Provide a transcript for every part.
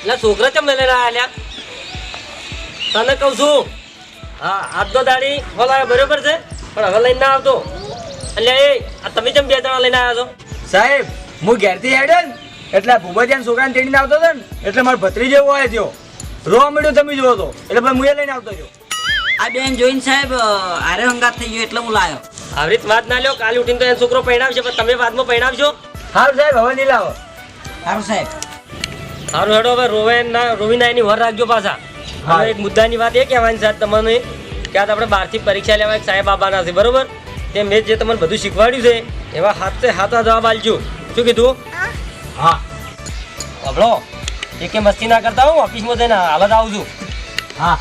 એટલે છોકરા ચમ લઈને આલ્યા તને કહું છું હા આજ તો દાડી બોલાવે બરોબર છે પણ હવે લઈને ના આવતો. એટલે એ આ તમે ચમ બે જણા લઈને આવ્યા છો? સાહેબ હું ઘેરથી હેડ્યો ને એટલે આ ભૂપતિયાના છોકરાને તેડીને આવતો હતો ને એટલે મારો ભત્રી જેવો હોય થયો રોવા મળ્યો તમે જોવો તો એટલે ભાઈ હું એ લઈને આવતો રહ્યો. આ બેન જોઈને સાહેબ આરે હંગાત થઈ ગયો એટલે હું લાવ્યો આવી રીત વાત ના લ્યો કાલે ઉઠીને તો એનો છોકરો પહેણાવશે પણ તમે વાતમાં પહેરાવજો હારું સાહેબ હવે નહીં લાવો. સારું સાહેબ. સારું હેડો હવે રોવેના ના રોવી ના વર રાખજો પાછા. હવે એક મુદ્દાની વાત એ કહેવાની સાહેબ તમને કે આજ આપણે બહારથી પરીક્ષા લેવા એક સાહેબ બાબાના છે બરોબર? તે મેં જે તમને બધું શીખવાડ્યું છે એવા હાથે હાથા જવાબ આલજો. શું કીધું? હા. હબળો એ કે મસ્તી ના કરતા હું ઓફિસમાં જઈને હાલત આવું છું. હા.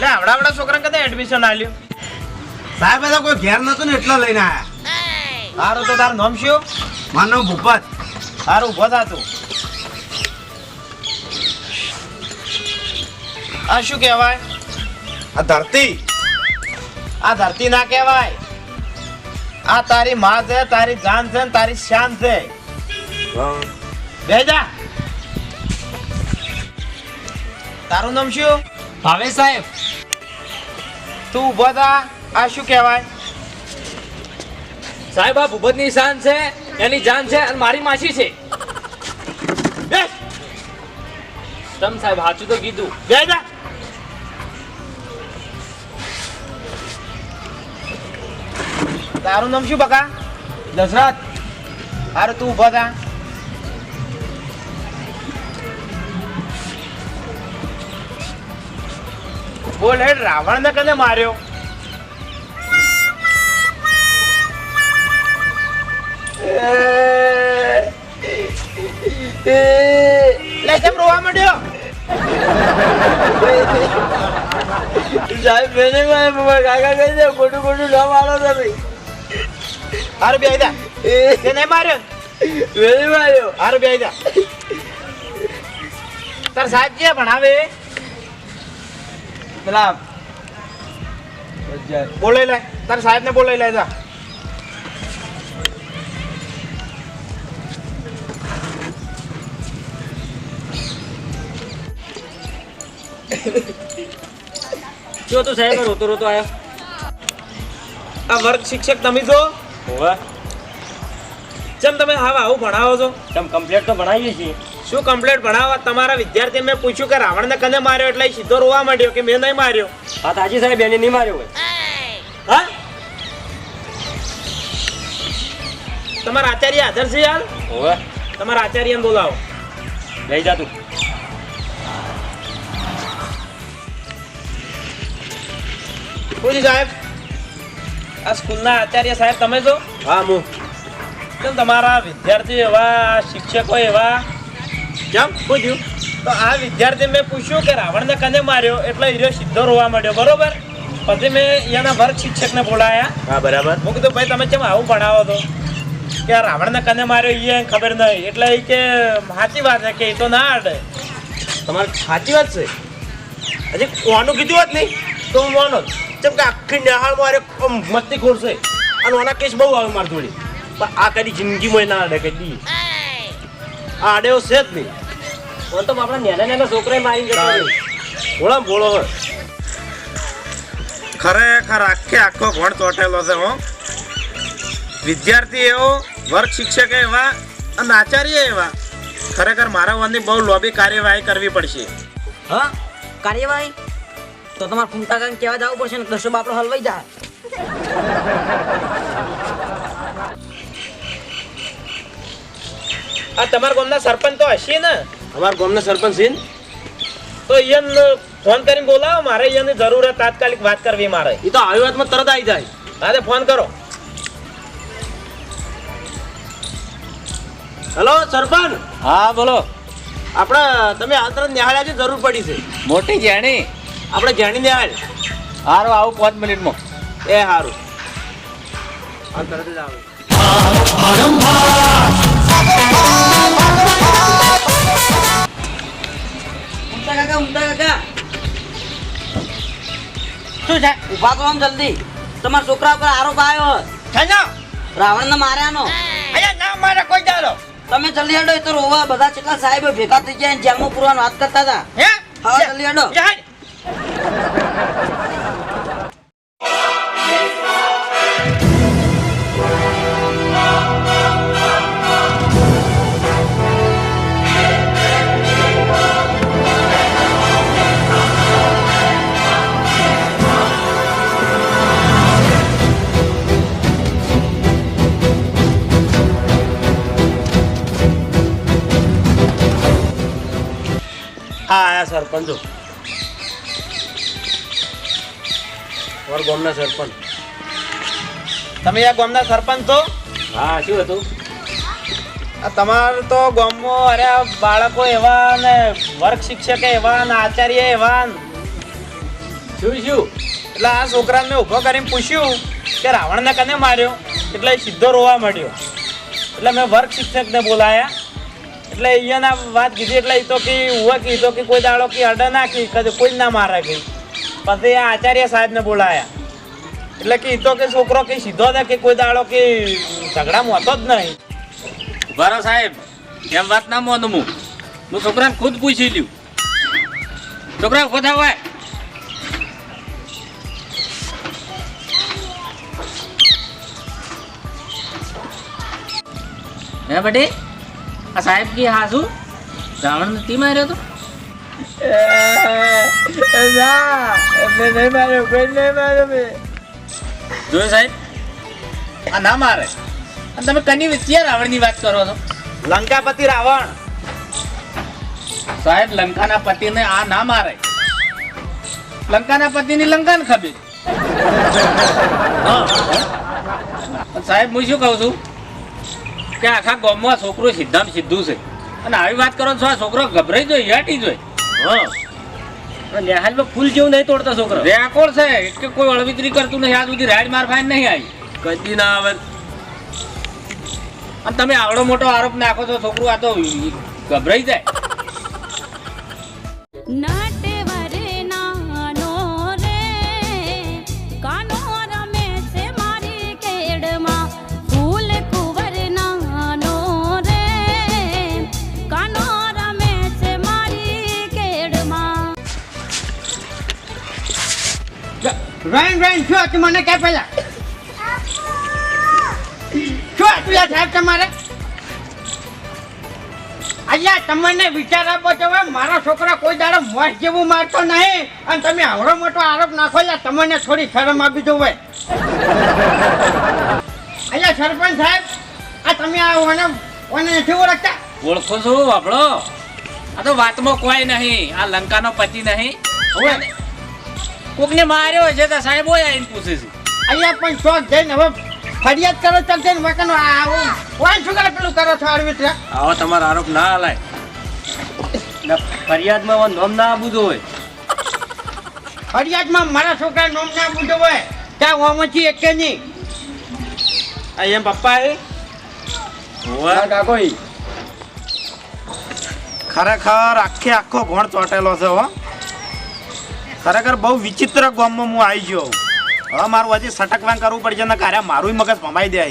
લે આવડા આવડા છોકરા કદે એડમિશન આલ્યું? સાહેબ એ તો કોઈ ઘેર નતો ને એટલો લઈને આયા. તારું તો તારું નામ શું? મારું નામ ભૂપત. તારું ઊભો થા તું. આ શું કહેવાય? આ ધરતી. આ ધરતી ના કહેવાય. આ તારી માં છે તારી જાન છે ને તારી શાન છે. બેજા તારું નામ શું? ભાવે સાહેબ તું ઊભો થા. આ શું કહેવાય? સાહેબ આ ભૂપતની શાન છે એની જાન છે અને મારી માસી છે. તમ સાહેબ સાચું તો કીધું. બે જા. તારું નામ શું બકા? દશરથ. હારું તું ઊભો થા. બોલ હેડ રાવણ ને કને માર્યો? લે કેમ રોવા માંડ્યો? સાહેબ બેને કાકા કહી દે ખોટું ખોટું ના મારો તમે. હારું બે જા તે નહીં માર્યો? વેરી માર્યો. હારું બે જા તાર સાહેબ જે ભણાવે? પેલા બોલાઈ લે. તારે સાહેબ ને બોલાઈ લે જા. જો તો સાહેબ રોતો રોતો આવ્યો આ વર્ગ શિક્ષક તમે છો હોવે. જેમ તમે હા આવું ભણાવો છો. ચમ કમ્પ્લેટ તો ભણાવીએ છીએ. શું કમ્પ્લેટ ભણાવવા તમારા વિદ્યાર્થી મેં પૂછ્યું કે રાવણને કને માર્યો? એટલે સીધો રોવા માંડ્યો કે મેં નહીં માર્યો. હા તાજી સાહેબ એને નહીં માર્યો હા? તમારા આચાર્ય હાજર છે યાર? હોવે. તમારા આચાર્યને બોલાવો. લઈ જા તું. પૂછી સાહેબ? આ સ્કૂલના આચાર્ય સાહેબ તમે છો? હા હું. તમારા વિદ્યાર્થી એવા શિક્ષકો એવા કેમ? પૂછ્યું. તો આ વિદ્યાર્થી મેં પૂછ્યું કે રાવણને કને માર્યો? એટલે હીરો સીધો રોવા માંડ્યો બરોબર? પછી મેં એના વર્ગ શિક્ષકને બોલાયા. હા બરાબર. હું કીધું ભાઈ તમે કેમ આવું ભણાવો તો કે આ રાવણને કને માર્યો એ ખબર નહીં. એટલે એ કે સાચી વાત છે કે એ તો ના અડે તમારે સાચી વાત છે? હજી કોનું કીધું હોત નહીં? તો હું માનો જ. કેમ કે આખી નિહાળ મારે મસ્તી ખોરશે અને આના કેસ બહુ આવે મારી જોડે. પણ આ કદી જિંદગીમાં ના અડે કદી. આ અડેવો છે જ નહીં. ઓન તો આપણા નાના નાના છોકરાએ મારી જતો. ભોળા ભોળો હોય ખરેખર આખે આખો ભણ ચોટેલો છે હો. વિદ્યાર્થી એવો વર્ગ શિક્ષક એવા અને આચાર્ય એવા. ખરેખર મારા વનની બહુ લોબી કાર્યવાહી કરવી પડશે. હા? કાર્યવાહી? તો તમારે ફૂમતા કાંઈ કહેવા જવું પડશે ને દસો બાપડો હલવાઈ જા. આ તમારા ગામના સરપંચ તો હશે ને? અમારા ગામના સરપંચ છે તો એને ફોન કરીને બોલાવો મારે એની જરૂર છે તાત્કાલિક વાત કરવી મારે. એ તો આવી વાતમાં તરત આવી જાય. હા તે ફોન કરો. હેલો સરપંચ? હા બોલો. આપણે તમે આંતર નિહાળ્યા છે જરૂર પડી છે. મોટી જેણી. આપણે જાણી નિહાળ હારું આવું પાંચ મિનિટમાં. એ હારું. આ તરત જ આવે. કાકા ઉમટા કાકા. શું છે? ઊભા તો આમ જલ્દી. તમારા છોકરા ઉપર આરોપ આવ્યો રાવણ ને માર્યાનો તમે જલ્દી હેડો એ તો રોવા બધા કેટલા સાહેબ ભેગા થઈ ગયા જેલમાં પૂરવાની વાત કરતા હતા. હા? જલ્દી હેડો. હા આયા સરપંચ ઓર ગામના સરપંચ. તમે આ ગામના સરપંચ છો? હા શું હતું? આ તમારે તો ગામમાં અરે બાળકો એવા ને વર્ગ શિક્ષક એવા ને આચાર્ય એવા. શું શું? એટલે આ છોકરાને મેં ઊભો કરીને પૂછ્યું કે રાવણને કને માર્યો? એટલે સીધો રોવા માંડ્યો. એટલે મેં વર્ગ શિક્ષકને બોલાયા. એટલે અહીંયાના વાત કીધી એટલે એ તો કે ઉવા કે તો કે કોઈ દાડો કે અડે ના કી કદી કોઈ ના મારે કે. પછી આ આચાર્ય સાહેબને બોલાયા. એટલે કે તો કે છોકરો કે સીધો દે કે કોઈ દાડો કે ઝઘડામાં હતો જ નહીં. બરો સાહેબ એમ વાત ના માનું હું હું છોકરાને ખુદ પૂછી લ્યું. છોકરા ખોટા હોય. હે બટે? આ સાહેબ કી હાસુ રાવણ નથી માર્યો તો જોયું સાહેબ? આ ના મારે. અને તમે કની વચ્ચે રાવણની વાત કરો છો? લંકાપતિ રાવણ. સાહેબ લંકાના પતિને આ ના મારે. લંકાના પતિની લંકાને ખબર. હા. સાહેબ હું શું કહું છું? કે આખા ગામમાં છોકરો સિદ્ધાંત સીધું છે. અને આવી વાત કરો છો આ છોકરો ગભરાઈ જોઈએ યાટી જોઈએ હા. નેહાલમાં ફૂલ જેવું નહીં તોડતા છોકરો. રેકોર્ડ છે કે કોઈ અળવિતરી કરતું નહીં આજ સુધી રાઈડ માર ફાઈન નહીં આવી. કદી ના આવે. અને તમે આવડો મોટો આરોપ નાખો છો છોકરું આ તો ગભરાઈ જાય. રાઈન રાઈન છો હતું મને કે પેલા હતું યાર સાહેબ તમારે? અહીંયા તમને વિચાર આપો છો હવે મારો છોકરો કોઈ દાડો મોસ જેવું મારતો નહીં. અને તમે આવડો મોટો આરોપ નાખો એટલે તમને થોડી શરમ આપી દો ભાઈ અહીંયા સરપંચ સાહેબ આ તમે આ ઓને ઓને નથી ઓળખતા? ઓળખો છો આપણો આ તો વાતમાં કોઈ નહીં આ લંકાનો પતિ નહીં. કોકને માર્યો છે તો સાહેબ હોય આવીને પૂછે છે. અહીંયા પણ શોખ જઈને હવે ફરિયાદ કરો ચાલ જઈને મકાન આવું. વાન શું કરે પેલું કરો છો અરવિંદ આવો તમારો આરોપ ના હલાય. ફરિયાદમાં નોમ ના આપવું હોય. ફરિયાદમાં મારા છોકરા નોમ ના બુધો હોય. ત્યાં ઓમાંથી એક કે નહીં. અહીંયા એમ પપ્પા એ કાકો ખરેખર આખે આખો ઘોણ ચોટેલો છે હો. ખરેખર બહુ વિચિત્ર ગામમાં હું આવી ગયો. હવે મારું હજી સટકવાન કરવું પડશે ને કાર્ય મારું મગજ ભમાઈ દે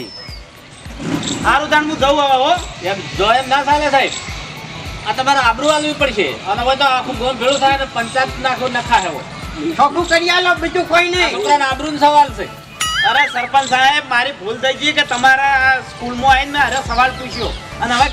સારું તાણ હું જવું હવે હો. એમ જો એમ ના ચાલે સાહેબ. આ તમારે આબરૂ આલવી પડશે. અને હવે તો આખું ગોમ ભેળું થાય ને પંચાયત નાખો નખા હેવો ચોખ્ખું કરી આલો બીજું કોઈ નહીં. છોકરાને આબરૂ સવાલ છે. અરે સરપંચ સાહેબ મારી ભૂલ થઈ ગઈ કે તમારા સ્કૂલમાં આવીને મેં અરે સવાલ પૂછ્યો. અને હવે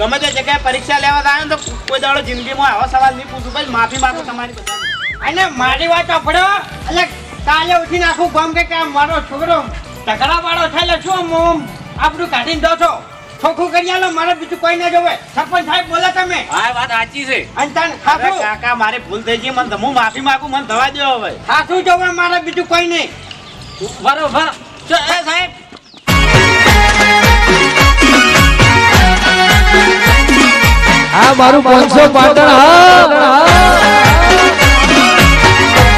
ગમે તે જગ્યાએ પરીક્ષા લેવા જાય ને તો કોઈ દાડો જિંદગીમાં આવા સવાલ નહીં પૂછું. ભાઈ માફી માંગુ તમારી બધાની. અને મારી વાત સાંભળો. એટલે કાલે ઉઠીને આખું ગમ કે કે મારો છોકરો ઝઘડા વાળો થાય શું મોમ આપણું કાઢીને દો છો? ખોખું કરી આલો મારે બીજું કોઈ ના જોવે. સરપંચ સાહેબ બોલો તમે. હા વાત સાચી છે. અને તને અરે કાકા મારે ભૂલ થઈ ગઈ મને હું માફી માંગુ મને દવા દો હવે. ખાસું જોવે મારે બીજું કોઈ નહીં. બરોબર. ચો એ સાહેબ. આ મારું પાંચસો પાટણ હા.